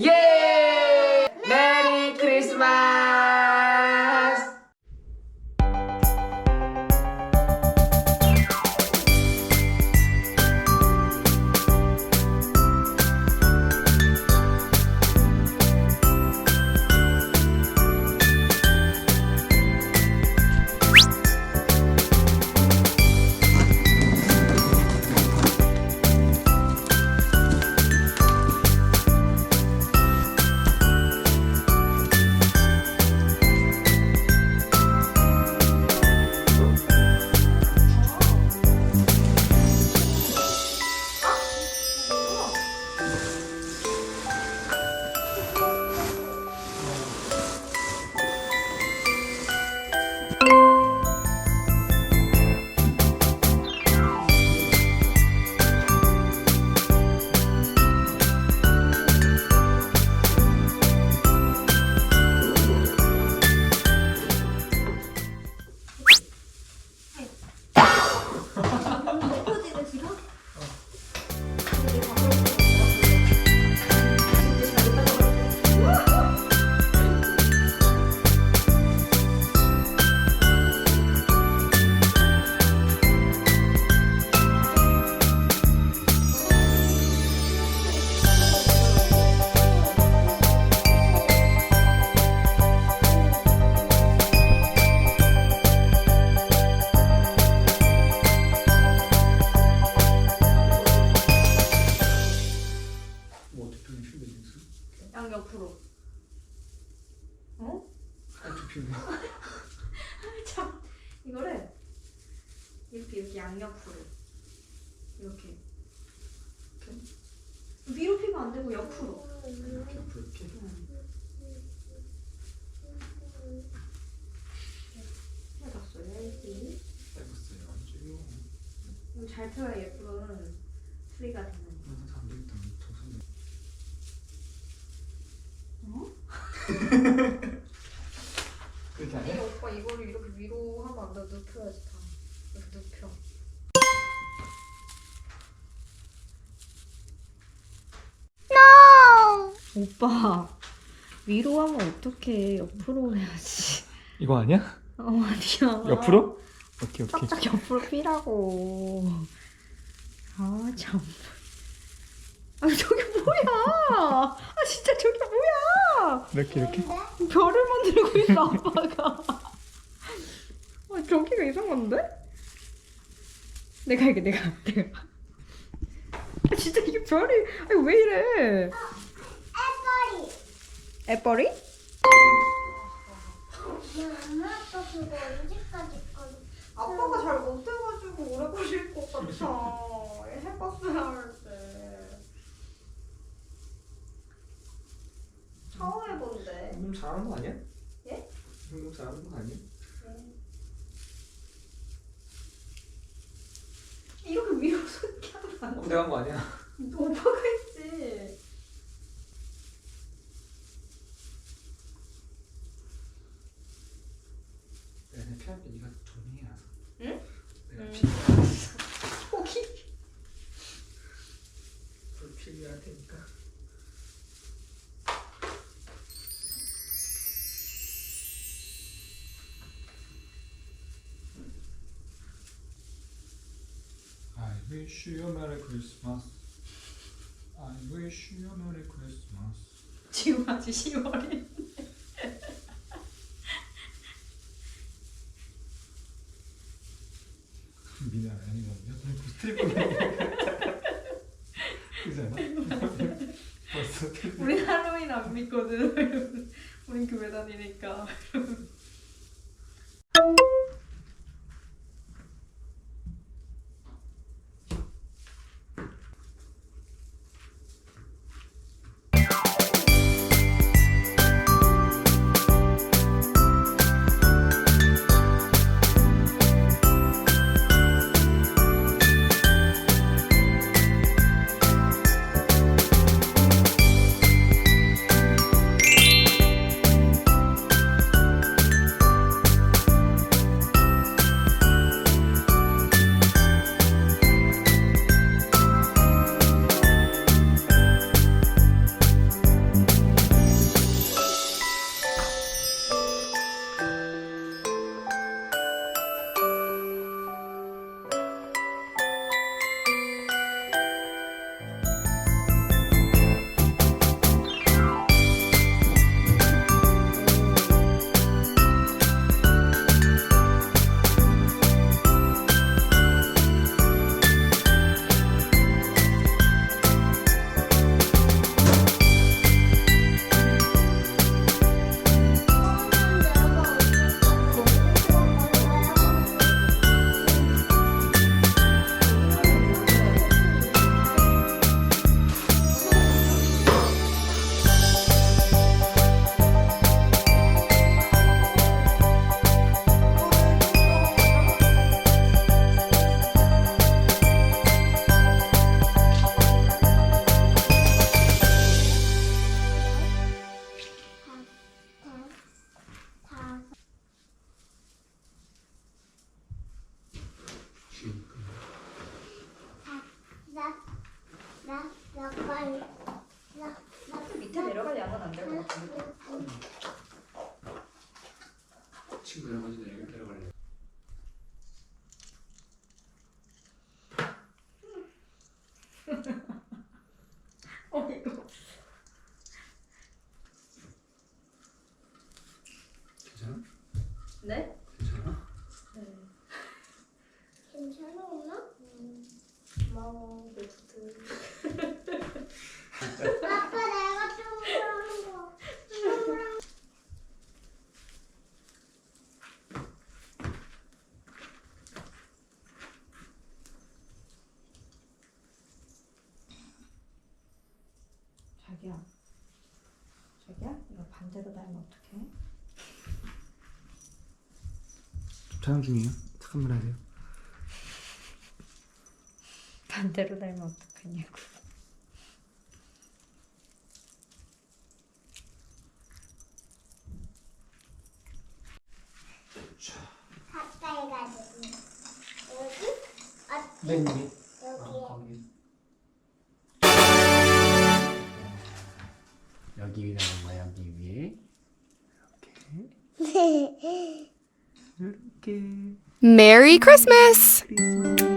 예! 이렇게 이렇게 위로 피면 안 되고 옆으로. 이렇게 앞으로 이렇게? 해봤어야지. 해봤어요 아주요 이거 잘 펴야 예쁜 트리가 되는 거. 그래서 안 되겠다 정상 어? 그렇게 안 해? 오빠 이거를 이렇게 위로 하면 안 돼. 눕혀야지 다. 이렇게 눕혀. 오빠 위로 하면 어떡해. 옆으로 해야지. 이거 아니야? 어 아니야. 옆으로? 오케이 오케이. 짝짝 옆으로 피라고. 아참. 아 저게 뭐야? 아 진짜 저게 뭐야? 이렇게 이렇게? 별을 만들고 있어 아빠가. 아 저기가 이상한데? 내가 이게 내가 내가 아 진짜 이게 별이 아니 왜 이래 애벌이? 애벌이? 엄마 아빠 그거 언제까지 거지? 아빠가 잘 못해가지고 오래 걸릴 것 같아 해봤어야 할때 처음 해본대 좀 잘하는 거 아니야? 예? 좀 잘하는 거 아니야? 이렇게 위로 솟게 하면 안 돼. 어, 내가 한 거 아니야? 오빠가 있지 내가 그냥 피할게 네가 정리해 알아서 응? 내가 응. 피 포기 불필요할 테니까 I wish you a Merry Christmas. I wish you a Merry Christmas. 지금 아직 10월이 미나 아니거든요. 그잖아. 벌써 스트리퍼. 우리 할로윈 안 믿거든 우린 교회 다니니까 안될것 같은데. 친구랑 같이 내려 내려갈래. 어 이거. 괜찮아? 네? 괜찮아? 네. 괜찮아 엄마? 고마워 베스트. 아빠 내가 동그란 거. 동그란 자기야. 자기야 이거 반대로 달면 어떡해? 촬영 중이에요. 잠깐만 하세요. 반대로 달면 어떡하냐고. 가까이 가지고. 여기? 아, 맨 Merry Christmas! 크리스마스.